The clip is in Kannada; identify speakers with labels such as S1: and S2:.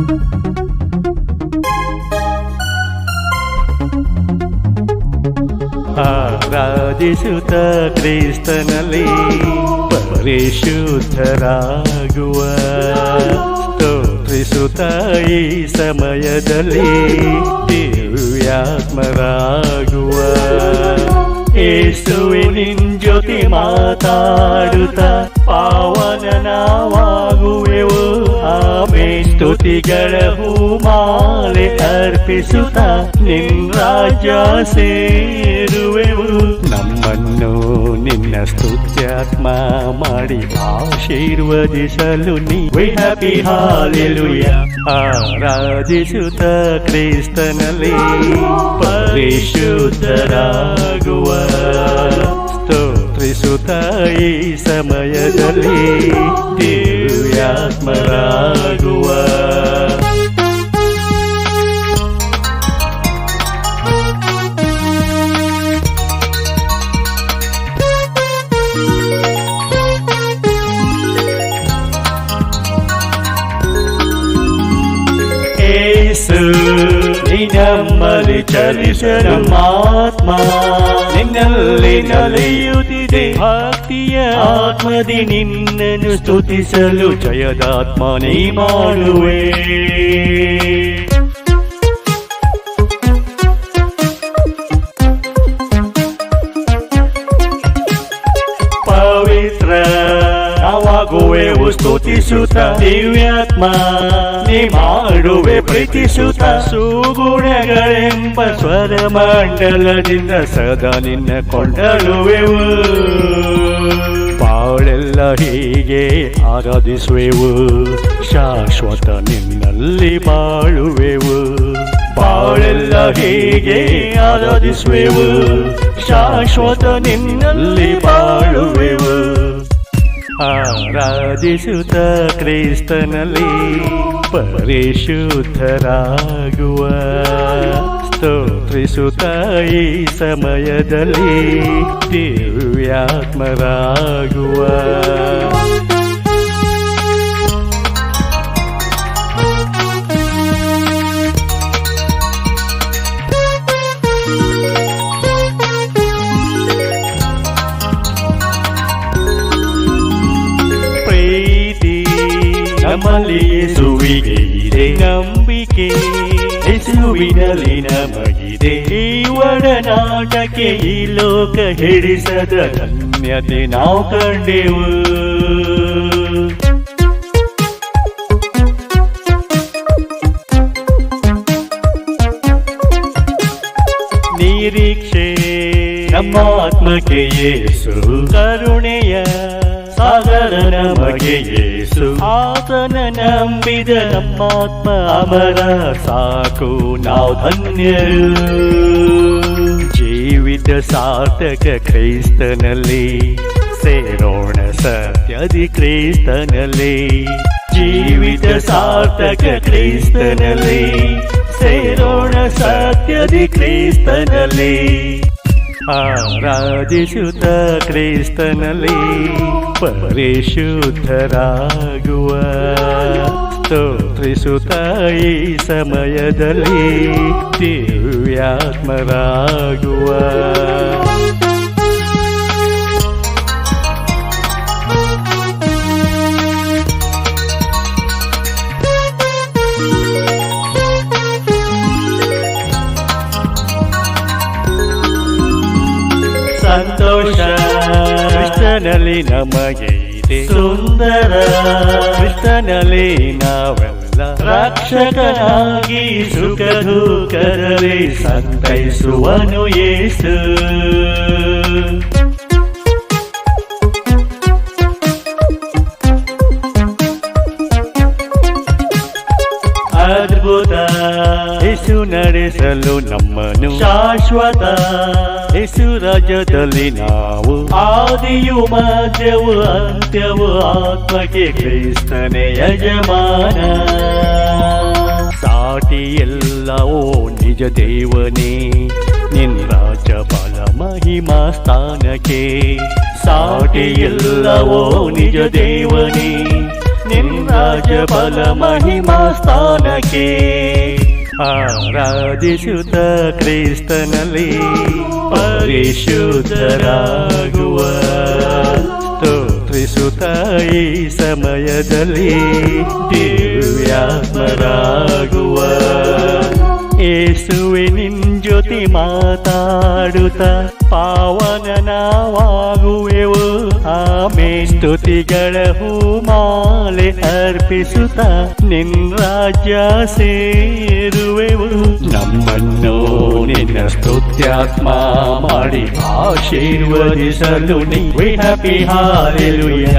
S1: ಆರಾಧಿಸುತ್ತ ಕ್ರಿಸ್ತನಲ್ಲಿ ಪರಿಶುದ್ಧರಾಗುವ. ಸ್ತೋತ್ರಿಸುತ್ತ ಈ ಸಮಯದಲ್ಲಿ ದಿವ್ಯಾತ್ಮರಾಗುವ. ಯೇಸುವಿನಿನ್ ಜ್ಯೋತಿ ಮಾತಾಡುತ್ತ ಪಾವನನಾವಾಗುವೆವು. ಸ್ತುತಿಗಳ ಹೂಮಾಲೆ ಅರ್ಪಿಸುತ್ತ ನಿನ್ ರಾಜ್ಯ ಸೇರುವೆವು. ನಮ್ಮನ್ನು ನಿನ್ನ ಸ್ತುತ್ಯಾತ್ಮ ಮಾಡಿ ಆಶೀರ್ವದಿಸಲು ನೀ ಹ್ಯಾಪಿ ಹಾಲೆಲುಯ ಆರಾಧಿಸುತ್ತ ಕ್ರಿಸ್ತನಲ್ಲಿ ಪರಿಶುದ್ಧರಾಗುವ. ಸ್ತೋತ್ರಿಸುತ್ತ ಈ ಸಮಯದಲ್ಲಿ ದಿವ್ಯಾತ್ಮರಾಗುವ. ನಿನ್ನಮ್ಮಲಿ ಚಲಿಸರ ಮಾತ್ಮ ನಿನ್ನಲ್ಲಿ ನಲಿಯುತ್ತಿದೆ ಭಕ್ತಿಯ ಆತ್ಮದಿ ನಿನ್ನನ್ನು ಸ್ತುತಿಸಲು ಜಯದಾತ್ಮ ನೀ ಮಾಡುವೆ. ಸ್ತುತಿಸುತ್ತ ದಿವ್ಯಾತ್ಮ, ನೀ ಮಾಡುವೆ ಪ್ರೀತಿಸುತ್ತ. ಸುಗುಣಗಳೆಂಬ ಸ್ವರ ಮಂಡಲದಿಂದ ಸದಾ ನಿನ್ನ ಕೊಂಡಳುವೆವು. ಬಾಳೆಲ್ಲ ಹೀಗೆ ಆರಾಧಿಸುವೆವು. ಶಾಶ್ವತ ನಿನ್ನಲ್ಲಿ ಬಾಳುವೆವು. ಬಾಳೆಲ್ಲ ಹೀಗೆ ಆರಾಧಿಸುವೆವು. ಶಾಶ್ವತ ನಿನ್ನಲ್ಲಿ ಬಾಳುವೆವು. ಆರಾಧಿಸುತ್ತ ಕ್ರಿಸ್ತನಲ್ಲಿ ಪರಿಶುದ್ಧರಾಗುವ. ಸ್ತೋತ್ರಿಸುತ್ತ ಈ ಸಮಯದಲ್ಲಿ ದಿವ್ಯಾತ್ಮರಾಗುವ. ನಮ್ಮಲ್ಲಿ ಯೇಸುವಿಗೆ ಇದೆ ನಂಬಿಕೆ. ಯೇಸುವಿನಲ್ಲಿ ನಮಗಿದೆ. ಈ ಒಡನಾಟಕ್ಕೆ ಈ ಲೋಕ ಹಿಡಿಸದ ಧನ್ಯತೆ ನಾವು ಕಂಡೆವು. ನಿರೀಕ್ಷೆ. ನಮ್ಮ ಆತ್ಮಕ್ಕೆ ಯೇಸು ಕರುಣೆಯ ಸಾಗರ ನಮಗೆ ಯೇಸು ಆತನ ನಂಬಿದ ನಮ್ಮಾತ್ಮ ಅಮರ. ಸಾಕು ನಾವು ಧನ್ಯರು. ಜೀವಿತ ಸಾರ್ಥಕ ಕ್ರೈಸ್ತನಲ್ಲಿ ಸೇರೋಣ ಸತ್ಯದಿ ಕ್ರೈಸ್ತನಲ್ಲಿ. ಜೀವಿತ ಸಾರ್ಥಕ ಕ್ರೈಸ್ತನಲ್ಲಿ ಸೇರೋಣ ಸತ್ಯದಿ ಕ್ರೈಸ್ತನಲ್ಲಿ. ಆರಾಧಿಸುತ್ತ ಕ್ರಿಸ್ತನಲ್ಲಿ ಪರಿಶುದ್ಧರಾಗುವ. ಸ್ತೋತ್ರಿಸುತ್ತ ಈ ಸಮಯದಲ್ಲಿ ದಿವ್ಯಾತ್ಮರಾಗುವ. ಸಂತೋಷ. ಕೃಷ್ಣನಲ್ಲಿ ನಮಗೆ ಇದೆ. ಸುಂದರ. ಕೃಷ್ಣನಲ್ಲಿ ನಾವೆಲ್ಲ ರಕ್ಷಕನಾಗಿ ಸುಖ ದುಃಖದಲ್ಲಿ ಸಂತೈಸುವನು ಯೇಸು. ಅದ್ಭುತ ಯೇಸು ನಡೆಸಲು ನಮ್ಮನು ಶಾಶ್ವತ. ಯೇಸು ರಾಜ್ಯದಲ್ಲಿ ನಾವು ಆದಿಯು ಮಧ್ಯವು ಅಂತ್ಯವು ಆತ್ಮಕ್ಕೆ ಕ್ರಿಸ್ತನೇ ಯಜಮಾನ. ಸಾಟಿ ಎಲ್ಲವೋ ನಿಜ ದೇವನೇ ನಿನ್ ರಾಜಪಾಲ ಮಹಿಮಾ ಸ್ಥಾನಕ್ಕೆ. ಸಾಟಿ ಎಲ್ಲವೋ ನಿಜ ದೇವನೇ ನಿನ್ನ ಬಲ ಮಹಿಮಾ ಸ್ಥಾನಕ್ಕೆ ಆರಾಧಿಸುತ್ತ ಕ್ರಿಸ್ತನಲ್ಲಿ ಪರಿಶುದ್ಧರಾಗುವ. ಸ್ತೋತ್ರಿಸುತ್ತ ಈ ಸಮಯದಲ್ಲಿ ದಿವ್ಯಾತ್ಮರಾಗುವ. ಏಸುವೆ ನಿನ್ ಜೊತೆ ಮಾತಾಡುತ್ತ ಪಾವನನಾವಾಗುವೆವು. ಆಮೇ ಸ್ತುತಿಗಳ ಹೂಮಾಲೆ ಅರ್ಪಿಸುತ್ತ ನಿನ್ ರಾಜ್ಯ ಸೇರುವೆವು. ನಮ್ಮನ್ನು ನಿನ್ನ ಸ್ತುತ್ಯಾತ್ಮ ಮಾಡಿ ಆಶೀರ್ವದಿಸಲು ನೀ ಹ್ಯಾಪಿ ಹಾಲೆಲುಯ್ಯ.